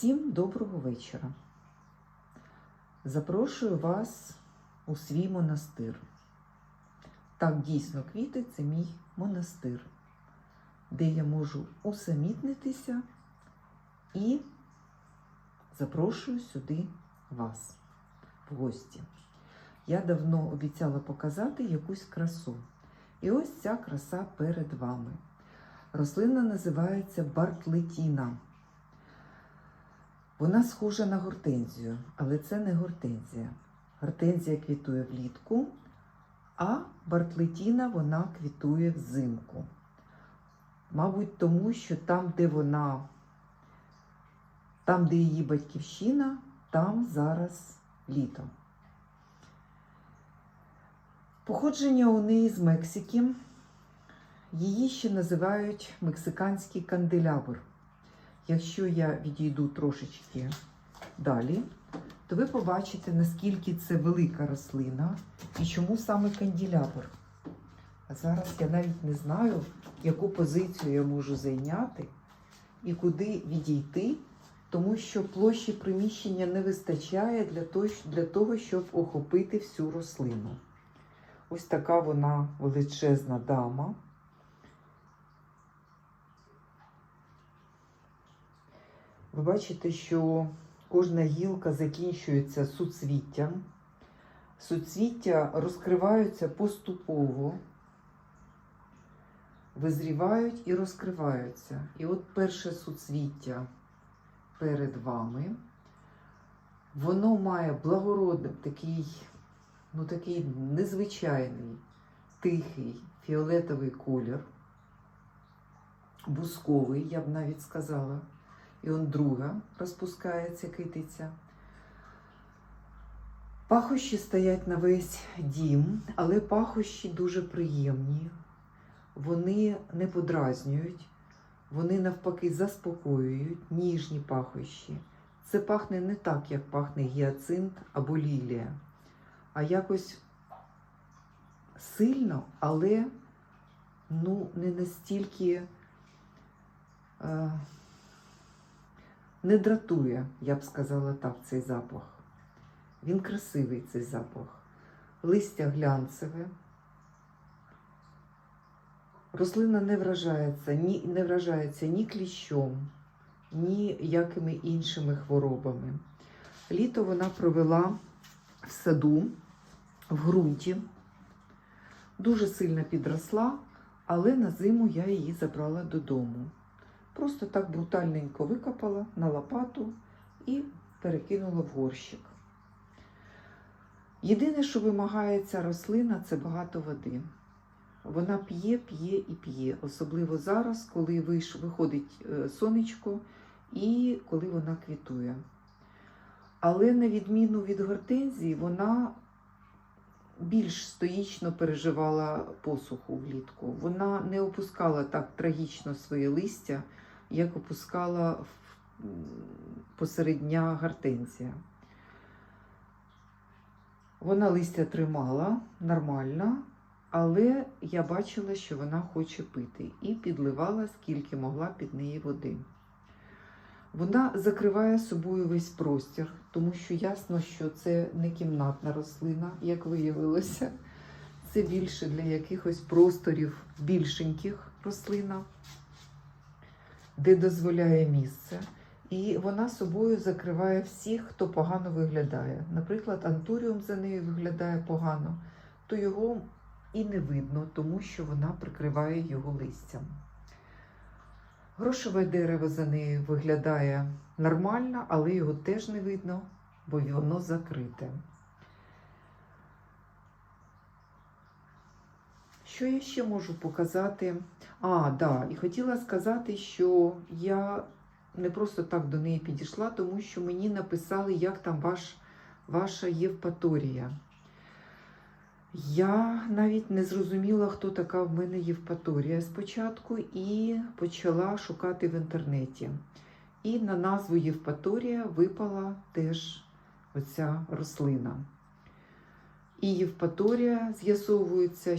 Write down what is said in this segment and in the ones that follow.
Всім доброго вечора. Запрошую вас у свій монастир. Так, дійсно, квіти це мій монастир, де я можу усамітнитися і запрошую сюди вас в гості. Я давно обіцяла показати якусь красу. І ось ця краса перед вами. Рослина називається бартлетіна. Вона схожа на гортензію, але це не гортензія. Гортензія квітує влітку, а бартлетіна вона квітує взимку. Мабуть, тому що там, де вона, там, де її батьківщина, там зараз літо. Походження у неї з Мексики. Її ще називають мексиканський канделябр. Якщо я відійду трошечки далі, то ви побачите, наскільки це велика рослина і чому саме канделябр. А зараз я навіть не знаю, яку позицію я можу зайняти і куди відійти, тому що площі приміщення не вистачає для того, для того щоб охопити всю рослину. Ось така вона величезна дама. Ви бачите, що кожна гілка закінчується суцвіттям. Суцвіття розкриваються поступово, визрівають і розкриваються. І от перше суцвіття перед вами, воно має благородний такий, ну такий незвичайний, тихий фіолетовий колір, бусковий, я б навіть сказала. І он друга розпускається китиця. Пахощі стоять на весь дім, але пахощі дуже приємні. Вони не подразнюють, вони навпаки заспокоюють ніжні пахощі. Це пахне не так, як пахне гіацинт або лілія, а якось сильно, але ну, не настільки. Е, не дратує, я б сказала так, цей запах. Він красивий, цей запах. Листя глянцеве. Рослина не вражається ні, не вражається ні кліщом, ні якими іншими хворобами. Літо вона провела в саду, в ґрунті, дуже сильно підросла, але на зиму я її забрала додому. Просто так брутальненько викопала на лопату і перекинула в горщик. Єдине, що вимагає ця рослина, це багато води. Вона п'є, п'є і п'є, особливо зараз, коли виходить сонечко і коли вона квітує. Але на відміну від гортензії, вона більш стоїчно переживала посуху влітку. Вона не опускала так трагічно своє листя, як опускала посередня гортензія. Вона листя тримала нормально, але я бачила, що вона хоче пити, і підливала, скільки могла під неї води. Вона закриває собою весь простір, тому що ясно, що це не кімнатна рослина, як виявилося. Це більше для якихось просторів більшеньких рослина, де дозволяє місце. І вона собою закриває всіх, хто погано виглядає. Наприклад, антуріум за нею виглядає погано, то його і не видно, тому що вона прикриває його листям. Грошове дерево за нею виглядає нормально, але його теж не видно, бо воно закрите. Що я ще можу показати? А, да, і хотіла сказати, що я не просто так до неї підійшла, тому що мені написали, як там ваш, ваша Євпаторія. Я навіть не зрозуміла, хто така в мене Євпаторія спочатку, і почала шукати в інтернеті. І на назву Євпаторія випала теж оця рослина. І Євпаторія з'ясовується,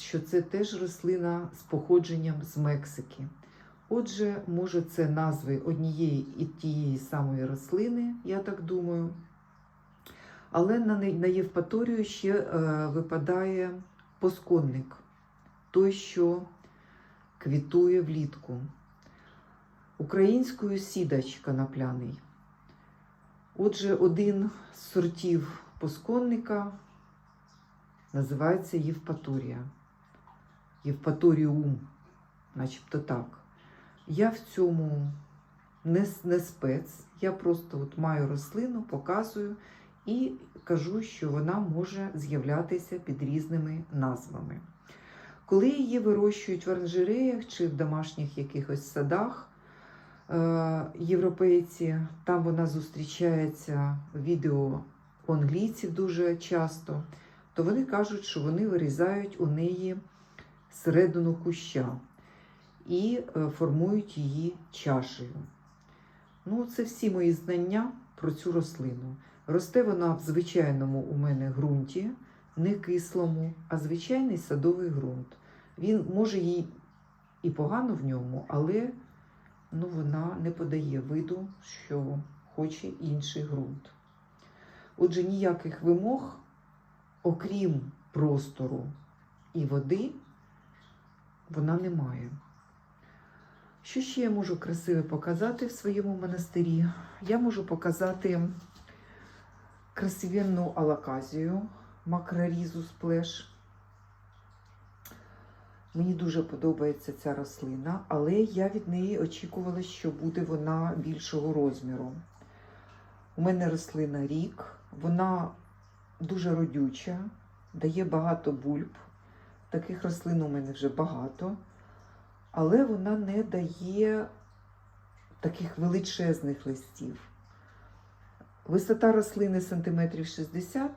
що це теж рослина з походженням з Мексики. Отже, може, це назви однієї і тієї самої рослини, я так думаю. Але на, Євпаторію ще е, випадає посконник, той, що квітує влітку. Українською сідач конопляний. Отже, один з сортів посконника називається Євпаторія. Євпаторіум, начебто так. Я в цьому не, не спец, я просто от маю рослину, показую і кажу, що вона може з'являтися під різними назвами. Коли її вирощують в оранжереях чи в домашніх якихось садах, е, європейці, там вона зустрічається в відео англійців дуже часто, то вони кажуть, що вони вирізають у неї середину куща і е, формують її чашею. Ну, це всі мої знання про цю рослину. Росте вона в звичайному у мене ґрунті, не кислому, а звичайний садовий ґрунт. Він може їй і погано в ньому, але ну, вона не подає виду, що хоче інший ґрунт. Отже, ніяких вимог, окрім простору і води, вона не має. Що ще я можу красиве показати в своєму монастирі? Я можу показати красивенну алаказію макрорізу сплеш. Мені дуже подобається ця рослина, але я від неї очікувала, що буде вона більшого розміру. У мене рослина рік, вона дуже родюча, дає багато бульб. Таких рослин у мене вже багато, але вона не дає таких величезних листів. Висота рослини сантиметрів 60,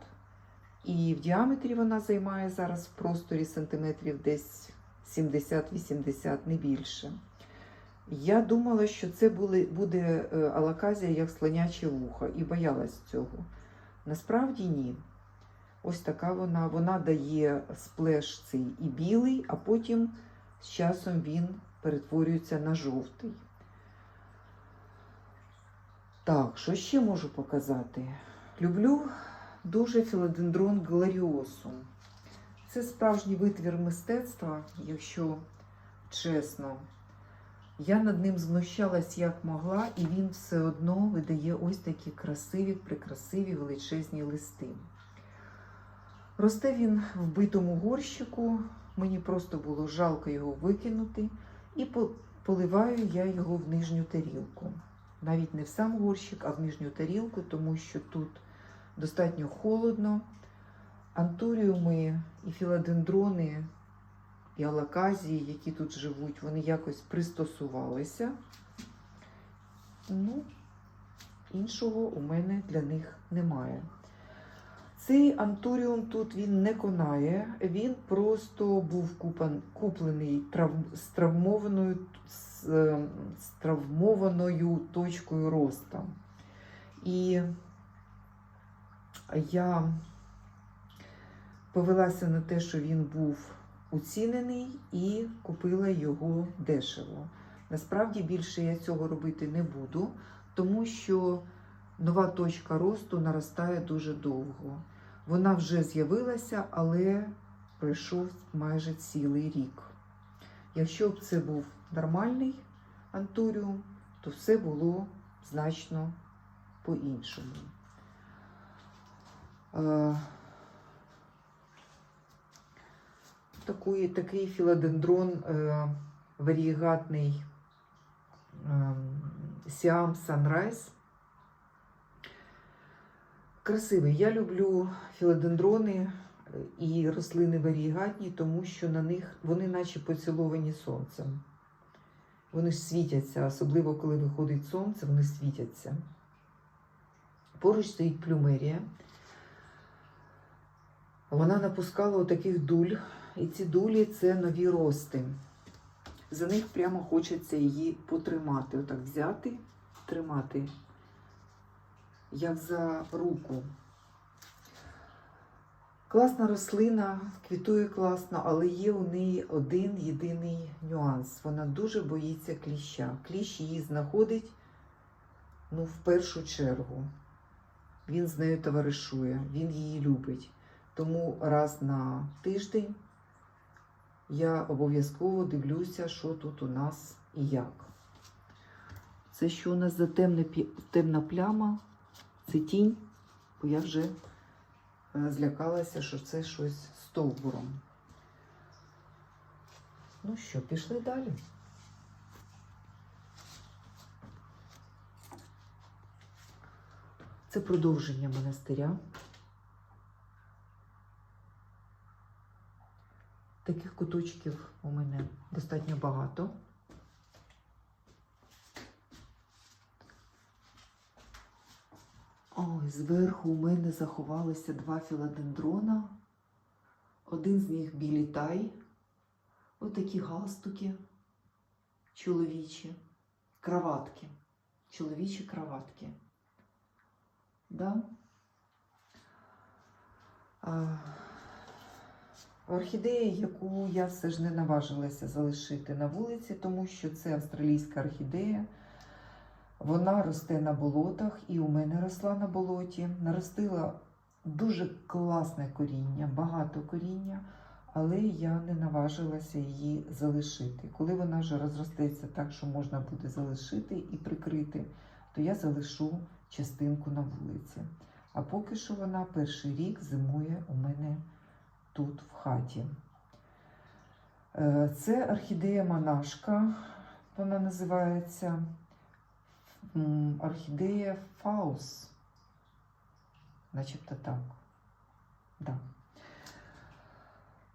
і в діаметрі вона займає зараз в просторі сантиметрів десь 70-80, не більше. Я думала, що це буде е, алаказія як слоняче вухо, і боялась цього. Насправді ні. Ось така вона. Вона дає сплеш цей і білий, а потім з часом він перетворюється на жовтий. Так, що ще можу показати? Люблю дуже філодендрон глоріосум. Це справжній витвір мистецтва, якщо чесно. Я над ним знущалась як могла, і він все одно видає ось такі красиві, прикрасиві величезні листи. Росте він в битому горщику, мені просто було жалко його викинути, і поливаю я його в нижню тарілку. Навіть не в сам горщик, а в нижню тарілку, тому що тут достатньо холодно. Антуріуми і філодендрони і алаказії, які тут живуть, вони якось пристосувалися. Ну, іншого у мене для них немає. Цей антуріум тут він не конає, він просто був купан, куплений трав, з, травмованою, з, е, з травмованою точкою росту. І я повелася на те, що він був уцінений і купила його дешево. Насправді більше я цього робити не буду, тому що нова точка росту наростає дуже довго. Вона вже з'явилася, але пройшов майже цілий рік. Якщо б це був нормальний антуріум, то все було значно по-іншому. Е, Такий, такий філодендрон е, варієгатний е, Siam Sunrise. Красивий. Я люблю філодендрони е, і рослини варієгатні, тому що на них вони наче поціловані сонцем. Вони ж світяться, особливо коли виходить сонце, вони світяться. Поруч стоїть плюмерія. Вона напускала таких дуль, і ці дулі це нові рости. За них прямо хочеться її потримати. Отак взяти, тримати, як за руку. Класна рослина, квітує класно, але є у неї один єдиний нюанс. Вона дуже боїться кліща. Кліщ її знаходить ну, в першу чергу. Він з нею товаришує, він її любить. Тому раз на тиждень я обов'язково дивлюся, що тут у нас і як. Це що у нас за темна пляма? Це тінь, бо я вже е, злякалася, що це щось стовбуром. Ну що, пішли далі. Це продовження монастиря. Таких куточків у мене достатньо багато. Ой, зверху у мене заховалися два філодендрона. Один з них білі тай. Отакі галстуки чоловічі, краватки. Чоловічі краватки. Да? А, орхідея, яку я все ж не наважилася залишити на вулиці, тому що це австралійська орхідея. Вона росте на болотах і у мене росла на болоті. Наростила дуже класне коріння, багато коріння, але я не наважилася її залишити. Коли вона вже розростеться так, що можна буде залишити і прикрити, то я залишу частинку на вулиці. А поки що вона перший рік зимує у мене тут в хаті. Е, Це орхідея монашка, вона називається орхідея Фаус. Начебто так. Да.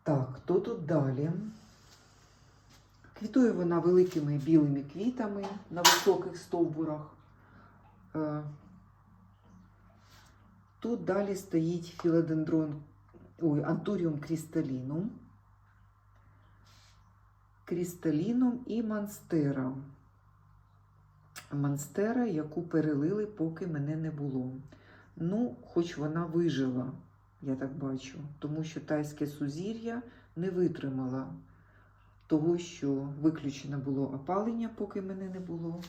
Так, хто тут далі? Квітує вона великими білими квітами на високих стовбурах. Е, Тут далі стоїть філодендрон, ой, антуріум крісталінум, крісталінум і монстера. Монстера, яку перелили, поки мене не було. Ну, хоч вона вижила, я так бачу, тому що тайське сузір'я не витримала того, що виключено було опалення, поки мене не було.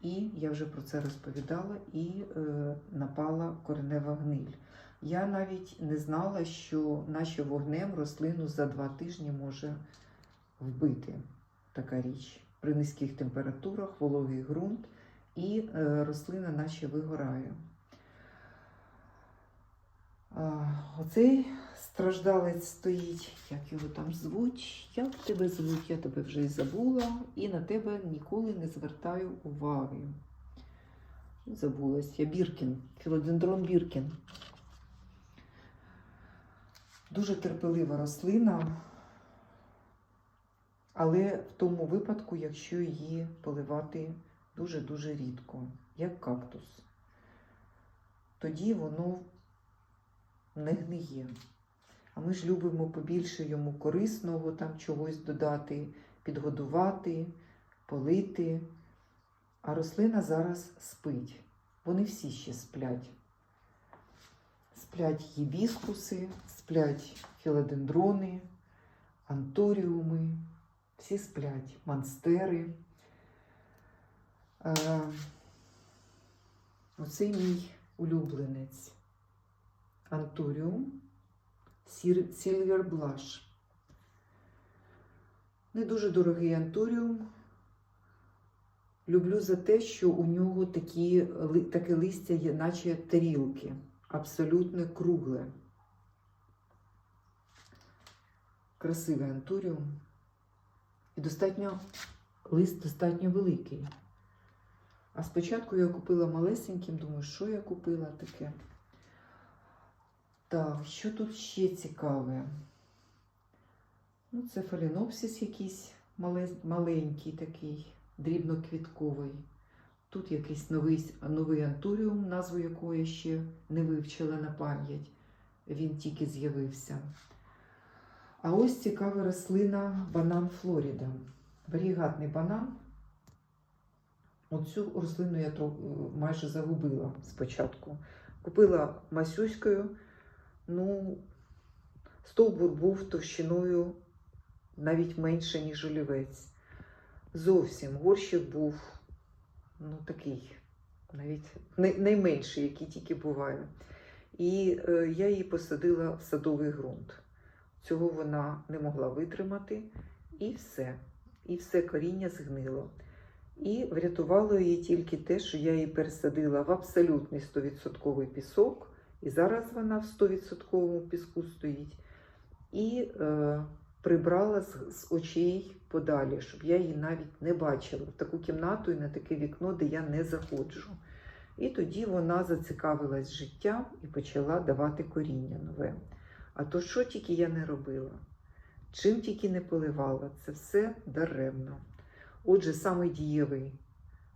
І я вже про це розповідала, і е, напала коренева гниль. Я навіть не знала, що наче вогнем рослину за два тижні може вбити така річ. При низьких температурах, вологий ґрунт, і е, рослина наче вигорає. Оцей страждалець стоїть, як його там звуть, як тебе звуть, я тебе вже й забула, і на тебе ніколи не звертаю уваги. Забулась я Біркін, філодендрон Біркін. Дуже терпелива рослина, але в тому випадку, якщо її поливати дуже-дуже рідко, як кактус, тоді воно не гниє. А ми ж любимо побільше йому корисного, там чогось додати, підгодувати, полити. А рослина зараз спить. Вони всі ще сплять. Сплять гібіскуси, сплять філодендрони, анторіуми, всі сплять, монстери. Е, Оцей мій улюбленець. Антуріум Silver Blush. Не дуже дорогий антуріум. Люблю за те, що у нього такі, таке листя є, наче тарілки. Абсолютно кругле. Красивий антуріум. І достатньо, лист достатньо великий. А спочатку я купила малесеньким, думаю, що я купила таке. Так, що тут ще цікаве? Ну, це фалінопсис якийсь маленький такий, дрібноквітковий. Тут якийсь новий, новий антуріум, назву якого я ще не вивчила на пам'ять. Він тільки з'явився. А ось цікава рослина банан Флоріда. Варігатний банан. Оцю рослину я майже загубила спочатку. Купила масюською. Ну, Стовбур був товщиною навіть менше, ніж олівець. Зовсім горщик був ну, такий, навіть найменший, який тільки буває. І е, я її посадила в садовий ґрунт. Цього вона не могла витримати, і все. І все коріння згнило. І врятувало її тільки те, що я її пересадила в абсолютний 100% пісок, і зараз вона в 100% піску стоїть. І е, прибрала з, з очей подалі, щоб я її навіть не бачила в таку кімнату і на таке вікно, де я не заходжу. І тоді вона зацікавилась життям і почала давати коріння нове. А то що тільки я не робила? Чим тільки не поливала, це все даремно. Отже, самий дієвий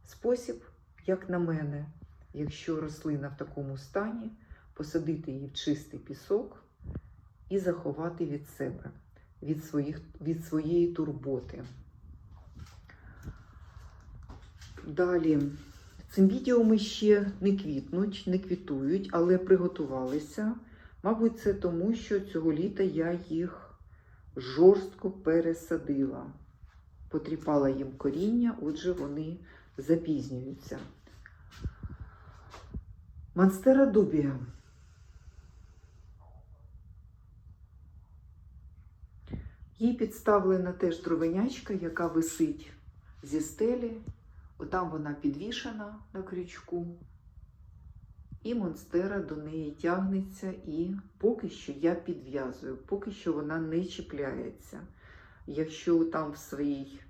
спосіб, як на мене, якщо рослина в такому стані, посадити її в чистий пісок і заховати від себе, від, своїх, від своєї турботи. Далі. Цим відео ми ще не квітнуть, не квітують, але приготувалися. Мабуть, це тому, що цього літа я їх жорстко пересадила. Потріпала їм коріння, отже, вони запізнюються. Монстера дубія. Їй підставлена теж дровенячка, яка висить зі стелі. Отам вона підвішена на крючку. І монстера до неї тягнеться, і поки що я підв'язую, поки що вона не чіпляється. Якщо там в своїй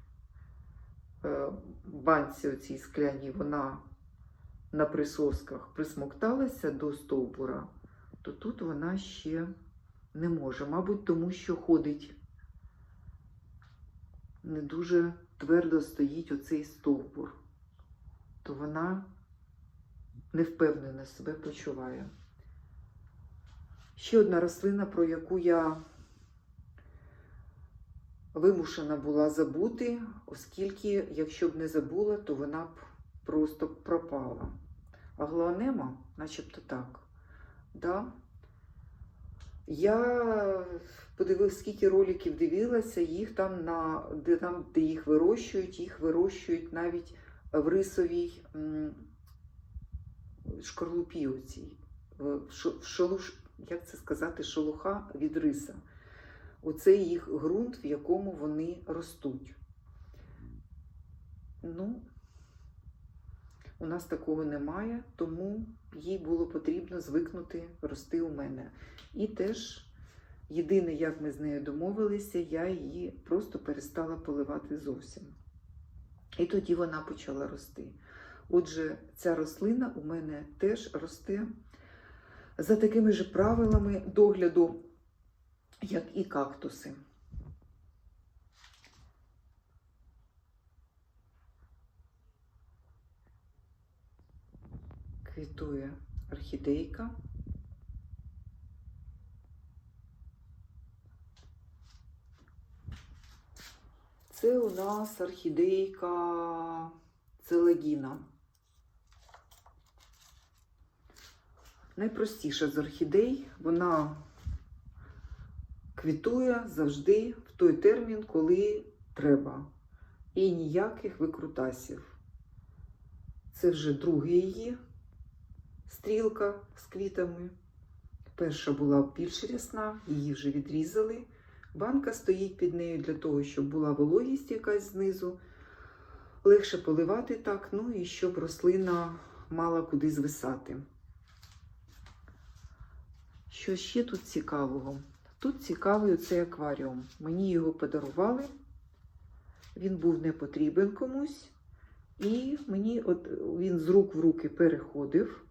е, банці оцій скляній вона на присосках присмокталася до стовбура, то тут вона ще не може. Мабуть, тому що ходить не дуже твердо стоїть оцей стовбур, то вона невпевнено себе почуває. Ще одна рослина, про яку я вимушена була забути, оскільки, якщо б не забула, то вона б просто пропала. А глоанема, начебто так. Да? Я подивилася, скільки роликів дивилася, їх там, на, де, там, де їх вирощують, їх вирощують навіть в рисовій шкарлупі оцій, в шо- в шолуш, як це сказати, шелуха від риса. Оце їх ґрунт, в якому вони ростуть. Ну, у нас такого немає, тому їй було потрібно звикнути рости у мене. І теж єдине, як ми з нею домовилися, я її просто перестала поливати зовсім. І тоді вона почала рости. Отже, ця рослина у мене теж росте за такими ж правилами догляду, як і кактуси. Квітує орхідейка. Це у нас орхідейка целегіна. Найпростіша з орхідей, вона квітує завжди в той термін, коли треба. І ніяких викрутасів. Це вже друга її стрілка з квітами. Перша була більш рясна, її вже відрізали. Банка стоїть під нею для того, щоб була вологість якась знизу. Легше поливати так, ну і щоб рослина мала куди звисати. Що ще тут цікавого? Тут цікавий оцей акваріум. Мені його подарували. Він був не потрібен комусь. І мені от він з рук в руки переходив.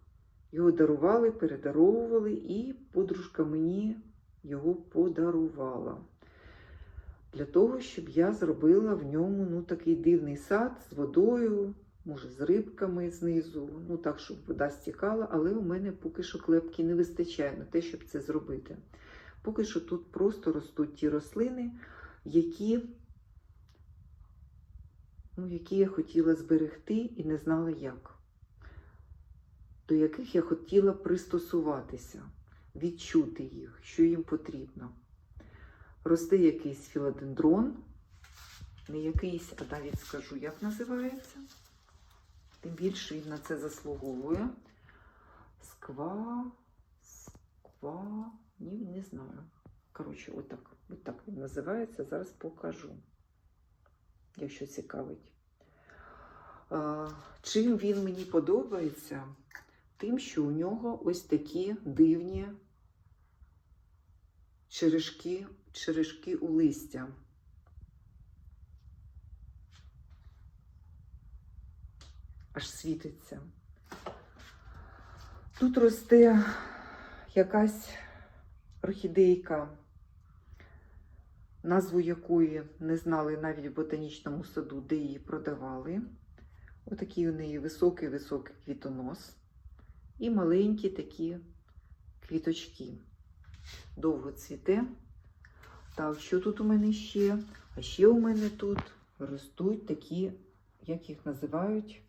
Його дарували, передаровували, і подружка мені його подарувала. Для того, щоб я зробила в ньому ну, такий дивний сад з водою, може, з рибками знизу, ну так, щоб вода стікала, але у мене поки що клепки не вистачає на те, щоб це зробити. Поки що тут просто ростуть ті рослини, які, ну, які я хотіла зберегти і не знала як, до яких я хотіла пристосуватися, відчути їх, що їм потрібно. росте якийсь філодендрон. Не якийсь, а навіть скажу, як називається. Тим більше він на це заслуговує. Сква. Сква. Ні, не знаю. Коротше, отак. Отак він називається. Зараз покажу, якщо цікавить. А, чим він мені подобається? Тим, що у нього ось такі дивні черешки, черешки у листя. Аж світиться. Тут росте якась орхідейка, назву якої не знали навіть в ботанічному саду, де її продавали. Отакий у неї високий-високий квітонос і маленькі такі квіточки. Довго цвіте. Так, що тут у мене ще? А ще у мене тут ростуть такі, як їх називають,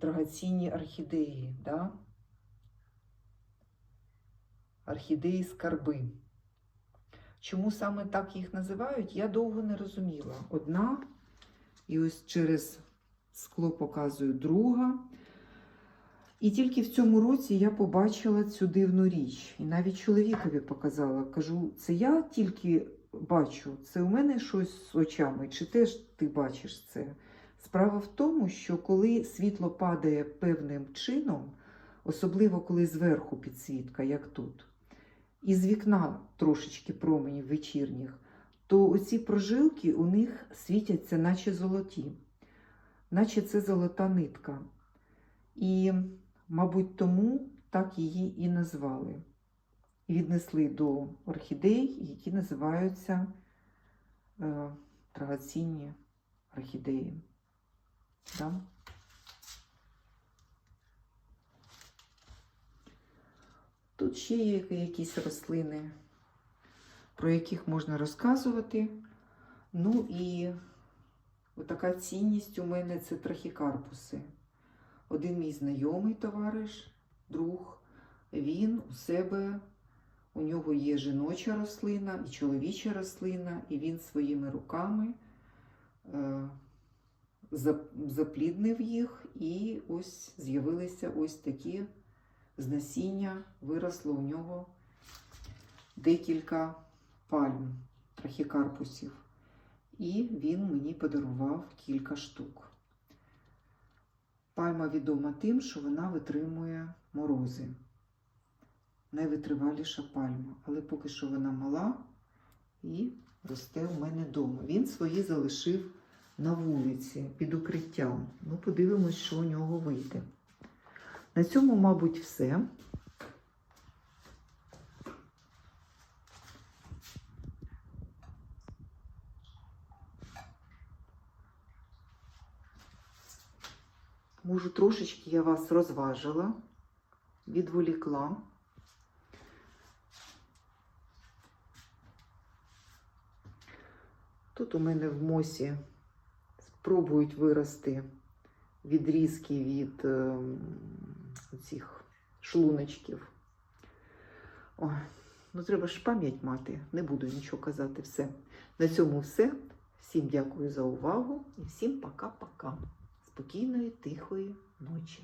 драгоцінні орхідеї. Да? Орхідеї скарби. Чому саме так їх називають, я довго не розуміла. Одна, і ось через скло показую друга. І тільки в цьому році я побачила цю дивну річ. І навіть чоловікові показала. Кажу, це я тільки бачу, це у мене щось з очами, чи теж ти бачиш це? Справа в тому, що коли світло падає певним чином, особливо коли зверху підсвітка, як тут, і з вікна трошечки променів вечірніх, то оці прожилки у них світяться, наче золоті, наче це золота нитка. І, мабуть, тому так її і назвали. І віднесли до орхідей, які називаються е, драгоцінні орхідеї. Да? Тут ще є якісь рослини, про яких можна розказувати. Ну і така цінність у мене це трахікарпуси. Один мій знайомий товариш, друг, він у себе, у нього є жіноча рослина і чоловіча рослина, і він своїми руками е, запліднив їх, і ось з'явилися ось такі з насіння, виросло у нього декілька пальм, трахікарпусів. І він мені подарував кілька штук. Пальма відома тим, що вона витримує морози. Найвитриваліша пальма, але поки що вона мала і росте у мене вдома. Він свої залишив на вулиці під укриттям. Ну, подивимось, що у нього вийде. На цьому, мабуть, все. Можу, трошечки я вас розважила, відволікла. Тут у мене в мосі спробують вирости відрізки від е, цих шлуночків. О, ну треба ж пам'ять мати, не буду нічого казати. Все. На цьому все. Всім дякую за увагу і всім пока-пока. Спокійної, тихої ночі.